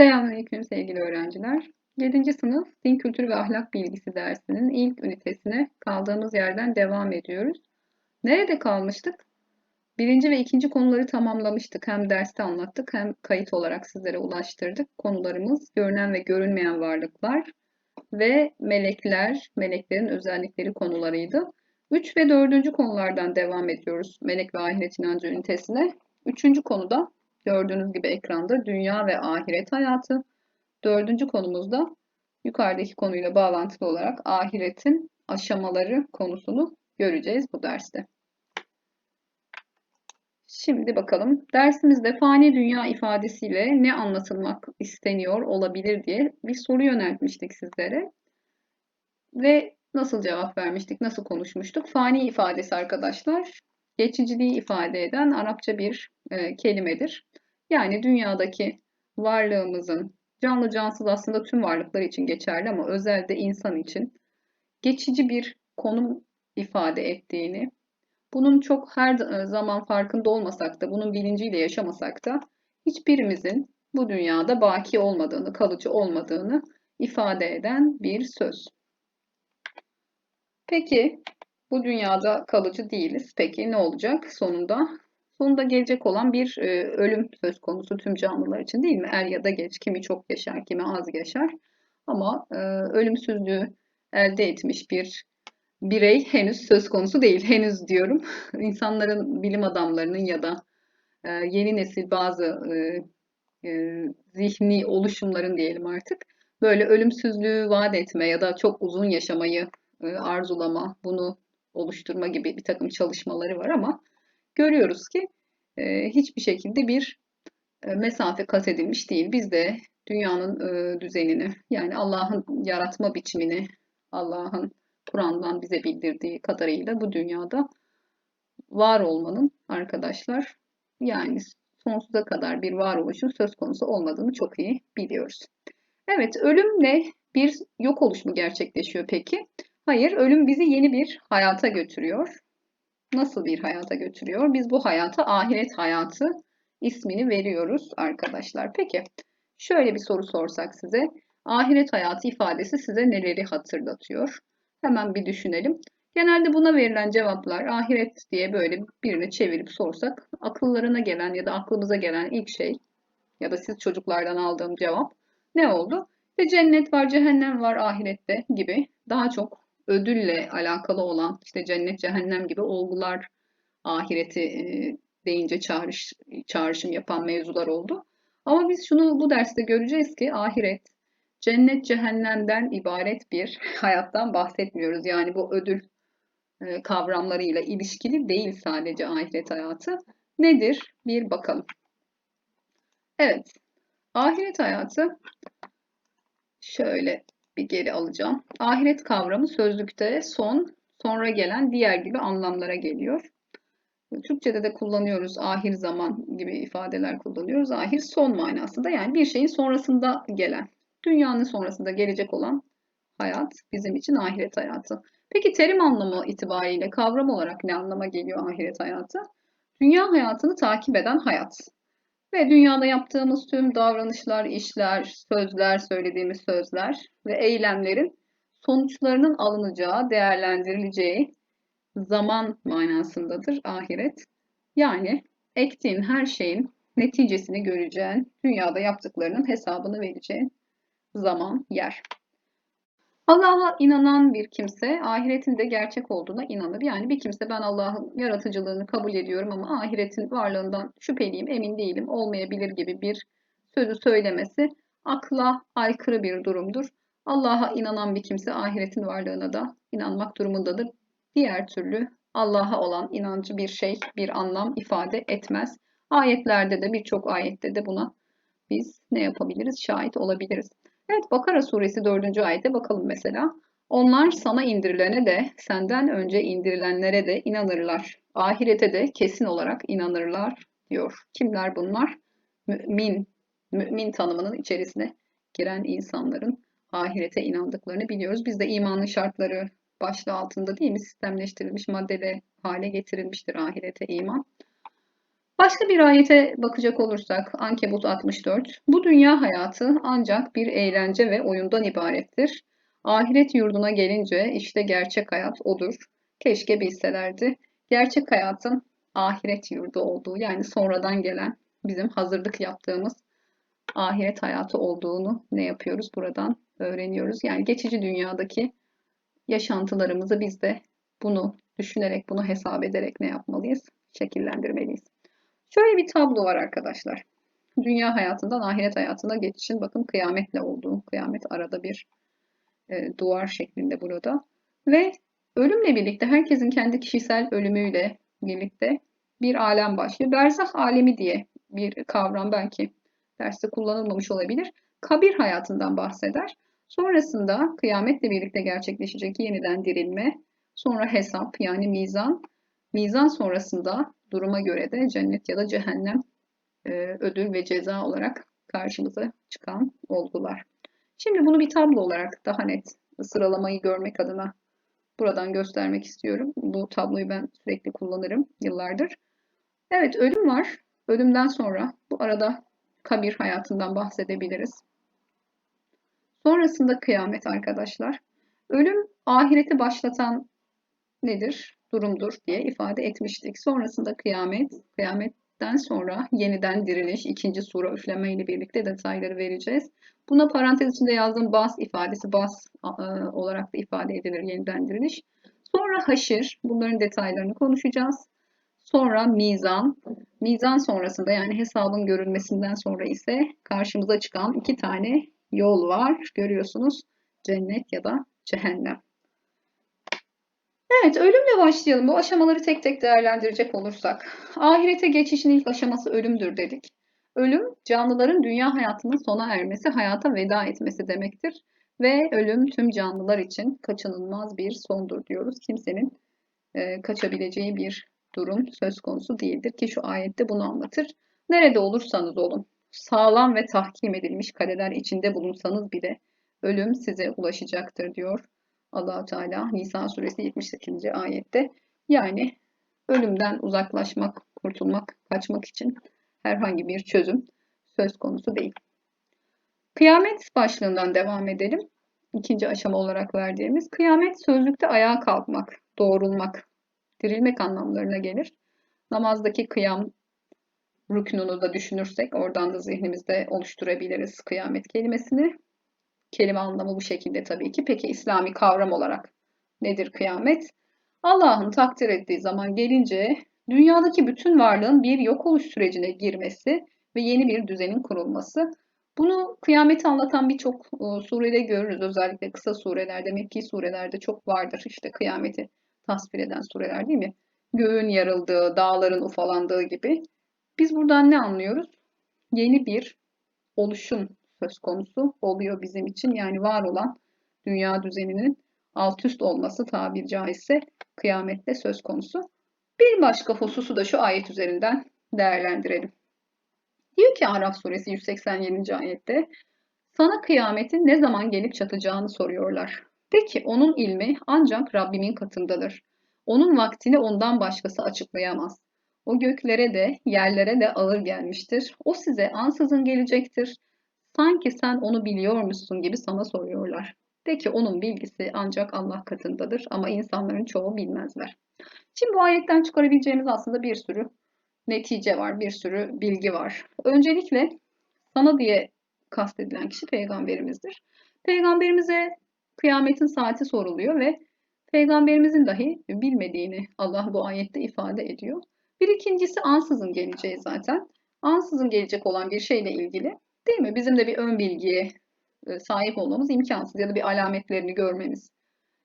Selamünaleyküm sevgili öğrenciler. 7. sınıf Din Kültürü ve Ahlak Bilgisi dersinin ilk ünitesine kaldığımız yerden devam ediyoruz. Nerede kalmıştık? Birinci ve ikinci konuları tamamlamıştık. Hem derste anlattık hem kayıt olarak sizlere ulaştırdık. Konularımız görünen ve görünmeyen varlıklar ve melekler, meleklerin özellikleri konularıydı. 3 ve 4. konulardan devam ediyoruz melek ve ahiret inancı ünitesine. Üçüncü konuda Gördüğünüz gibi ekranda dünya ve ahiret hayatı. Dördüncü konumuzda yukarıdaki konuyla bağlantılı olarak ahiretin aşamaları konusunu göreceğiz bu derste. Şimdi bakalım dersimizde fani dünya ifadesiyle ne anlatılmak isteniyor olabilir diye bir soru yöneltmiştik sizlere. Ve nasıl cevap vermiştik, nasıl konuşmuştuk? Fani ifadesi arkadaşlar geçiciliği ifade eden Arapça bir e, kelimedir. Yani dünyadaki varlığımızın canlı cansız aslında tüm varlıklar için geçerli ama özellikle insan için geçici bir konum ifade ettiğini, bunun çok her zaman farkında olmasak da, bunun bilinciyle yaşamasak da hiçbirimizin bu dünyada baki olmadığını, kalıcı olmadığını ifade eden bir söz. Peki bu dünyada kalıcı değiliz. Peki ne olacak sonunda? Sonunda gelecek olan bir e, ölüm söz konusu tüm canlılar için değil mi? Er ya da geç, kimi çok yaşar, kimi az yaşar. Ama e, ölümsüzlüğü elde etmiş bir birey henüz söz konusu değil. Henüz diyorum. İnsanların, bilim adamlarının ya da e, yeni nesil bazı e, e, zihni oluşumların diyelim artık böyle ölümsüzlüğü vaat etme ya da çok uzun yaşamayı e, arzulama, bunu oluşturma gibi bir takım çalışmaları var ama görüyoruz ki e, hiçbir şekilde bir e, mesafe kat edilmiş değil. Biz de dünyanın e, düzenini yani Allah'ın yaratma biçimini Allah'ın Kur'an'dan bize bildirdiği kadarıyla bu dünyada var olmanın arkadaşlar yani sonsuza kadar bir varoluşun söz konusu olmadığını çok iyi biliyoruz. Evet ölümle bir yok oluş mu gerçekleşiyor peki? Hayır ölüm bizi yeni bir hayata götürüyor nasıl bir hayata götürüyor? Biz bu hayata ahiret hayatı ismini veriyoruz arkadaşlar. Peki şöyle bir soru sorsak size. Ahiret hayatı ifadesi size neleri hatırlatıyor? Hemen bir düşünelim. Genelde buna verilen cevaplar ahiret diye böyle birini çevirip sorsak akıllarına gelen ya da aklımıza gelen ilk şey ya da siz çocuklardan aldığım cevap ne oldu? İşte cennet var, cehennem var ahirette gibi daha çok ödülle alakalı olan işte cennet, cehennem gibi olgular ahireti e, deyince çağrış, çağrışım yapan mevzular oldu. Ama biz şunu bu derste göreceğiz ki ahiret cennet cehennemden ibaret bir hayattan bahsetmiyoruz. Yani bu ödül e, kavramlarıyla ilişkili değil sadece ahiret hayatı. Nedir? Bir bakalım. Evet. Ahiret hayatı şöyle bir geri alacağım. Ahiret kavramı sözlükte son, sonra gelen diğer gibi anlamlara geliyor. Türkçe'de de kullanıyoruz ahir zaman gibi ifadeler kullanıyoruz. Ahir son manasında yani bir şeyin sonrasında gelen, dünyanın sonrasında gelecek olan hayat bizim için ahiret hayatı. Peki terim anlamı itibariyle kavram olarak ne anlama geliyor ahiret hayatı? Dünya hayatını takip eden hayat. Ve dünyada yaptığımız tüm davranışlar, işler, sözler, söylediğimiz sözler ve eylemlerin sonuçlarının alınacağı, değerlendirileceği zaman manasındadır ahiret. Yani ektiğin her şeyin neticesini göreceğin, dünyada yaptıklarının hesabını vereceğin zaman, yer. Allah'a inanan bir kimse ahiretin de gerçek olduğuna inanır. Yani bir kimse ben Allah'ın yaratıcılığını kabul ediyorum ama ahiretin varlığından şüpheliyim, emin değilim, olmayabilir gibi bir sözü söylemesi akla aykırı bir durumdur. Allah'a inanan bir kimse ahiretin varlığına da inanmak durumundadır. Diğer türlü Allah'a olan inancı bir şey, bir anlam ifade etmez. Ayetlerde de birçok ayette de buna biz ne yapabiliriz? Şahit olabiliriz. Evet Bakara suresi 4. ayete bakalım mesela. Onlar sana indirilene de senden önce indirilenlere de inanırlar. Ahirete de kesin olarak inanırlar diyor. Kimler bunlar? Mümin, mümin tanımının içerisine giren insanların ahirete inandıklarını biliyoruz. Biz de imanın şartları başlığı altında değil mi sistemleştirilmiş maddede hale getirilmiştir ahirete iman. Başka bir ayete bakacak olursak Ankebut 64. Bu dünya hayatı ancak bir eğlence ve oyundan ibarettir. Ahiret yurduna gelince işte gerçek hayat odur. Keşke bilselerdi. Gerçek hayatın ahiret yurdu olduğu yani sonradan gelen bizim hazırlık yaptığımız ahiret hayatı olduğunu ne yapıyoruz buradan öğreniyoruz. Yani geçici dünyadaki yaşantılarımızı biz de bunu düşünerek, bunu hesap ederek ne yapmalıyız? Şekillendirmeliyiz. Şöyle bir tablo var arkadaşlar. Dünya hayatından ahiret hayatına geçişin bakın kıyametle olduğu. Kıyamet arada bir e, duvar şeklinde burada. Ve ölümle birlikte herkesin kendi kişisel ölümüyle birlikte bir alem başlıyor. Berzah alemi diye bir kavram belki derste kullanılmamış olabilir. Kabir hayatından bahseder. Sonrasında kıyametle birlikte gerçekleşecek yeniden dirilme, sonra hesap yani mizan, mizan sonrasında duruma göre de cennet ya da cehennem e, ödül ve ceza olarak karşımıza çıkan olgular. Şimdi bunu bir tablo olarak daha net sıralamayı görmek adına buradan göstermek istiyorum. Bu tabloyu ben sürekli kullanırım yıllardır. Evet ölüm var. Ölümden sonra bu arada kabir hayatından bahsedebiliriz. Sonrasında kıyamet arkadaşlar. Ölüm ahireti başlatan nedir? Durumdur diye ifade etmiştik. Sonrasında kıyamet, kıyametten sonra yeniden diriliş, ikinci sura üfleme ile birlikte detayları vereceğiz. Buna parantez içinde yazdığım bas ifadesi bas e, olarak da ifade edilir yeniden diriliş. Sonra haşir, bunların detaylarını konuşacağız. Sonra mizan, mizan sonrasında yani hesabın görülmesinden sonra ise karşımıza çıkan iki tane yol var. Görüyorsunuz cennet ya da cehennem. Evet, ölümle başlayalım. Bu aşamaları tek tek değerlendirecek olursak. Ahirete geçişin ilk aşaması ölümdür dedik. Ölüm, canlıların dünya hayatının sona ermesi, hayata veda etmesi demektir. Ve ölüm tüm canlılar için kaçınılmaz bir sondur diyoruz. Kimsenin e, kaçabileceği bir durum söz konusu değildir ki şu ayette bunu anlatır. Nerede olursanız olun, sağlam ve tahkim edilmiş kaleler içinde bulunsanız bile ölüm size ulaşacaktır diyor Allahu Teala Nisa suresi 78. ayette. Yani ölümden uzaklaşmak, kurtulmak, kaçmak için herhangi bir çözüm söz konusu değil. Kıyamet başlığından devam edelim. İkinci aşama olarak verdiğimiz kıyamet sözlükte ayağa kalkmak, doğrulmak, dirilmek anlamlarına gelir. Namazdaki kıyam rüknunu da düşünürsek oradan da zihnimizde oluşturabiliriz kıyamet kelimesini. Kelime anlamı bu şekilde tabii ki. Peki İslami kavram olarak nedir kıyamet? Allah'ın takdir ettiği zaman gelince dünyadaki bütün varlığın bir yok oluş sürecine girmesi ve yeni bir düzenin kurulması. Bunu kıyameti anlatan birçok e, surede görürüz. Özellikle kısa surelerde, Mekki surelerde çok vardır. İşte kıyameti tasvir eden sureler değil mi? Göğün yarıldığı, dağların ufalandığı gibi. Biz buradan ne anlıyoruz? Yeni bir oluşum söz konusu oluyor bizim için. Yani var olan dünya düzeninin alt üst olması tabir caizse kıyamette söz konusu. Bir başka hususu da şu ayet üzerinden değerlendirelim. Diyor ki Araf suresi 187. ayette sana kıyametin ne zaman gelip çatacağını soruyorlar. De ki onun ilmi ancak Rabbimin katındadır. Onun vaktini ondan başkası açıklayamaz. O göklere de yerlere de ağır gelmiştir. O size ansızın gelecektir. Sanki sen onu biliyormuşsun gibi sana soruyorlar. De ki onun bilgisi ancak Allah katındadır ama insanların çoğu bilmezler. Şimdi bu ayetten çıkarabileceğimiz aslında bir sürü netice var, bir sürü bilgi var. Öncelikle sana diye kastedilen kişi peygamberimizdir. Peygamberimize kıyametin saati soruluyor ve peygamberimizin dahi bilmediğini Allah bu ayette ifade ediyor. Bir ikincisi ansızın geleceği zaten. Ansızın gelecek olan bir şeyle ilgili değil mi? Bizim de bir ön bilgiye e, sahip olmamız imkansız ya da bir alametlerini görmemiz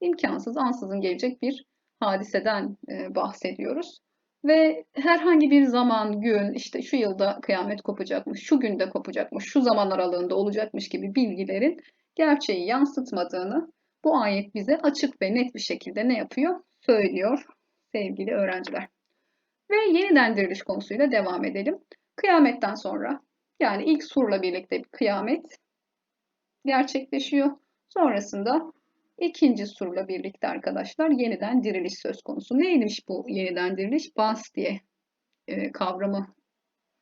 imkansız. Ansızın gelecek bir hadiseden e, bahsediyoruz. Ve herhangi bir zaman, gün, işte şu yılda kıyamet kopacakmış, şu günde kopacakmış, şu zaman aralığında olacakmış gibi bilgilerin gerçeği yansıtmadığını bu ayet bize açık ve net bir şekilde ne yapıyor? Söylüyor sevgili öğrenciler. Ve yeniden diriliş konusuyla devam edelim. Kıyametten sonra yani ilk surla birlikte bir kıyamet gerçekleşiyor. Sonrasında ikinci surla birlikte arkadaşlar yeniden diriliş söz konusu. Neymiş bu yeniden diriliş? Bas diye e, kavramı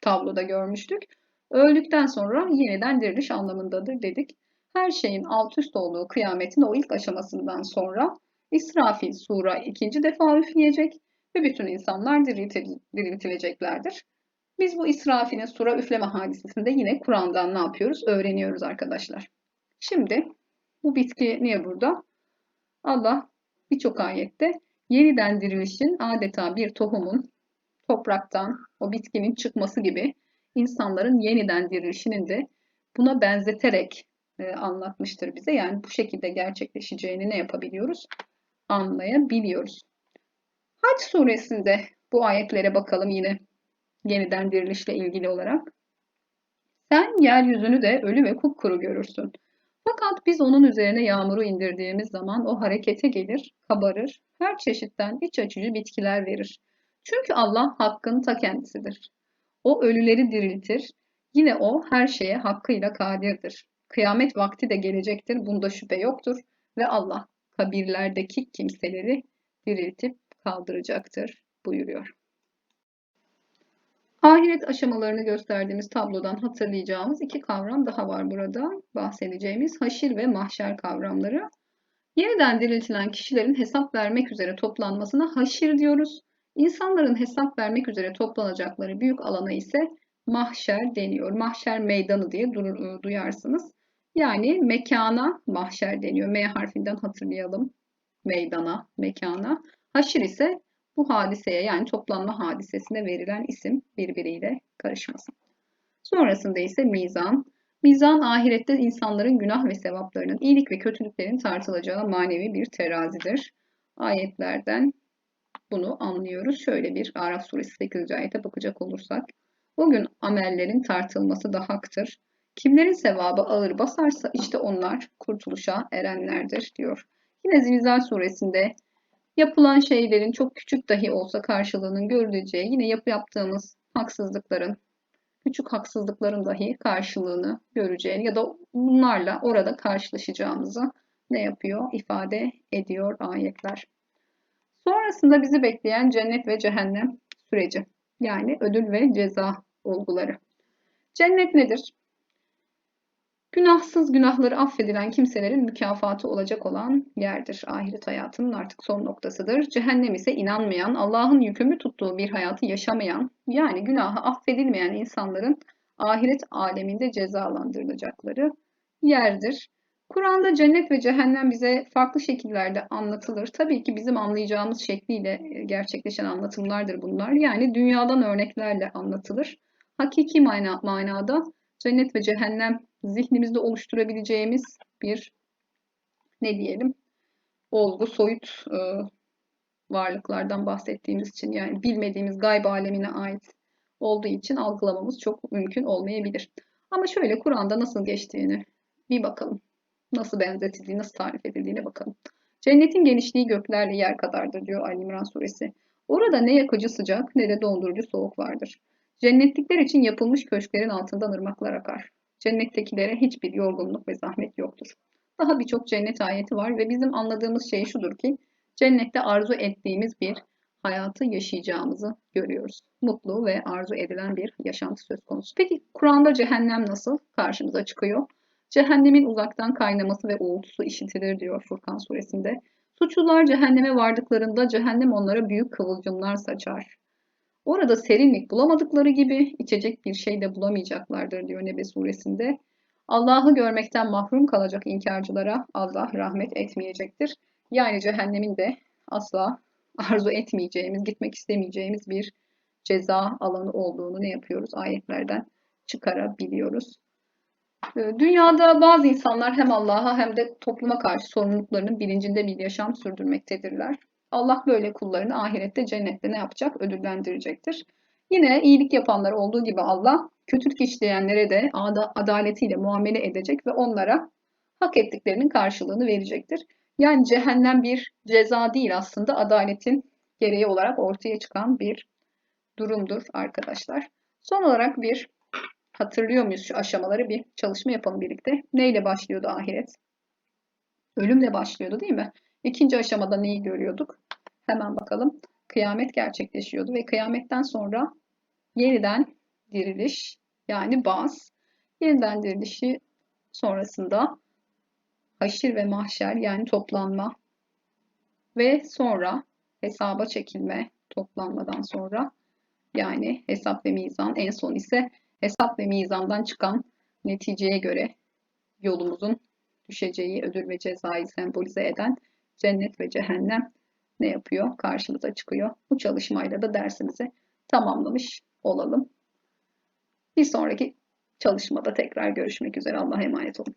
tabloda görmüştük. Öldükten sonra yeniden diriliş anlamındadır dedik. Her şeyin alt üst olduğu kıyametin o ilk aşamasından sonra İsrafil sura ikinci defa üfleyecek ve bütün insanlar diriltileceklerdir. Biz bu İsrafil'in sura üfleme hadisesinde yine Kur'an'dan ne yapıyoruz? Öğreniyoruz arkadaşlar. Şimdi bu bitki niye burada? Allah birçok ayette yeniden dirilişin adeta bir tohumun topraktan o bitkinin çıkması gibi insanların yeniden dirilişinin de buna benzeterek e, anlatmıştır bize. Yani bu şekilde gerçekleşeceğini ne yapabiliyoruz? Anlayabiliyoruz. Hac suresinde bu ayetlere bakalım yine yeniden dirilişle ilgili olarak. Sen yeryüzünü de ölü ve kupkuru görürsün. Fakat biz onun üzerine yağmuru indirdiğimiz zaman o harekete gelir, kabarır, her çeşitten iç açıcı bitkiler verir. Çünkü Allah hakkın ta kendisidir. O ölüleri diriltir, yine o her şeye hakkıyla kadirdir. Kıyamet vakti de gelecektir, bunda şüphe yoktur ve Allah kabirlerdeki kimseleri diriltip kaldıracaktır buyuruyor. Ahiret aşamalarını gösterdiğimiz tablodan hatırlayacağımız iki kavram daha var burada bahsedeceğimiz haşir ve mahşer kavramları. Yeniden diriltilen kişilerin hesap vermek üzere toplanmasına haşir diyoruz. İnsanların hesap vermek üzere toplanacakları büyük alana ise mahşer deniyor. Mahşer meydanı diye duyarsınız. Yani mekana mahşer deniyor. M harfinden hatırlayalım. Meydana, mekana. Haşir ise bu hadiseye yani toplanma hadisesine verilen isim birbiriyle karışmasın. Sonrasında ise mizan. Mizan ahirette insanların günah ve sevaplarının, iyilik ve kötülüklerin tartılacağı manevi bir terazidir. Ayetlerden bunu anlıyoruz. Şöyle bir Araf suresi 8. ayete bakacak olursak. Bugün amellerin tartılması da haktır. Kimlerin sevabı ağır basarsa işte onlar kurtuluşa erenlerdir diyor. Yine Zilzal suresinde yapılan şeylerin çok küçük dahi olsa karşılığının görüleceği, yine yapı yaptığımız haksızlıkların, küçük haksızlıkların dahi karşılığını göreceğini ya da bunlarla orada karşılaşacağımızı ne yapıyor? ifade ediyor ayetler. Sonrasında bizi bekleyen cennet ve cehennem süreci. Yani ödül ve ceza olguları. Cennet nedir? Günahsız günahları affedilen kimselerin mükafatı olacak olan yerdir. Ahiret hayatının artık son noktasıdır. Cehennem ise inanmayan, Allah'ın yükümlü tuttuğu bir hayatı yaşamayan, yani günahı affedilmeyen insanların ahiret aleminde cezalandırılacakları yerdir. Kur'an'da cennet ve cehennem bize farklı şekillerde anlatılır. Tabii ki bizim anlayacağımız şekliyle gerçekleşen anlatımlardır bunlar. Yani dünyadan örneklerle anlatılır. Hakiki mana, manada cennet ve cehennem zihnimizde oluşturabileceğimiz bir ne diyelim olgu, soyut e, varlıklardan bahsettiğimiz için yani bilmediğimiz gayb alemine ait olduğu için algılamamız çok mümkün olmayabilir. Ama şöyle Kur'an'da nasıl geçtiğini bir bakalım. Nasıl benzetildiği, nasıl tarif edildiğine bakalım. Cennetin genişliği göklerle yer kadardır diyor Ali İmran suresi. Orada ne yakıcı sıcak ne de dondurucu soğuk vardır. Cennetlikler için yapılmış köşklerin altından ırmaklar akar. Cennettekilere hiçbir yorgunluk ve zahmet yoktur. Daha birçok cennet ayeti var ve bizim anladığımız şey şudur ki cennette arzu ettiğimiz bir hayatı yaşayacağımızı görüyoruz. Mutlu ve arzu edilen bir yaşantı söz konusu. Peki Kur'an'da cehennem nasıl karşımıza çıkıyor? Cehennemin uzaktan kaynaması ve uğultusu işitilir diyor Furkan suresinde. Suçlular cehenneme vardıklarında cehennem onlara büyük kıvılcımlar saçar. Orada serinlik bulamadıkları gibi içecek bir şey de bulamayacaklardır diyor Nebe suresinde. Allah'ı görmekten mahrum kalacak inkarcılara Allah rahmet etmeyecektir. Yani cehennemin de asla arzu etmeyeceğimiz, gitmek istemeyeceğimiz bir ceza alanı olduğunu ne yapıyoruz? Ayetlerden çıkarabiliyoruz. Ee, dünyada bazı insanlar hem Allah'a hem de topluma karşı sorumluluklarının bilincinde bir yaşam sürdürmektedirler. Allah böyle kullarını ahirette cennette ne yapacak? Ödüllendirecektir. Yine iyilik yapanlar olduğu gibi Allah kötülük işleyenlere de adaletiyle muamele edecek ve onlara hak ettiklerinin karşılığını verecektir. Yani cehennem bir ceza değil aslında adaletin gereği olarak ortaya çıkan bir durumdur arkadaşlar. Son olarak bir hatırlıyor muyuz şu aşamaları bir çalışma yapalım birlikte. Neyle başlıyordu ahiret? Ölümle başlıyordu değil mi? İkinci aşamada neyi görüyorduk? Hemen bakalım. Kıyamet gerçekleşiyordu ve kıyametten sonra yeniden diriliş yani baz. Yeniden dirilişi sonrasında haşir ve mahşer yani toplanma ve sonra hesaba çekilme toplanmadan sonra yani hesap ve mizan en son ise hesap ve mizandan çıkan neticeye göre yolumuzun düşeceği ödül ve cezayı sembolize eden cennet ve cehennem ne yapıyor? Karşımıza çıkıyor. Bu çalışmayla da dersimizi tamamlamış olalım. Bir sonraki çalışmada tekrar görüşmek üzere. Allah'a emanet olun.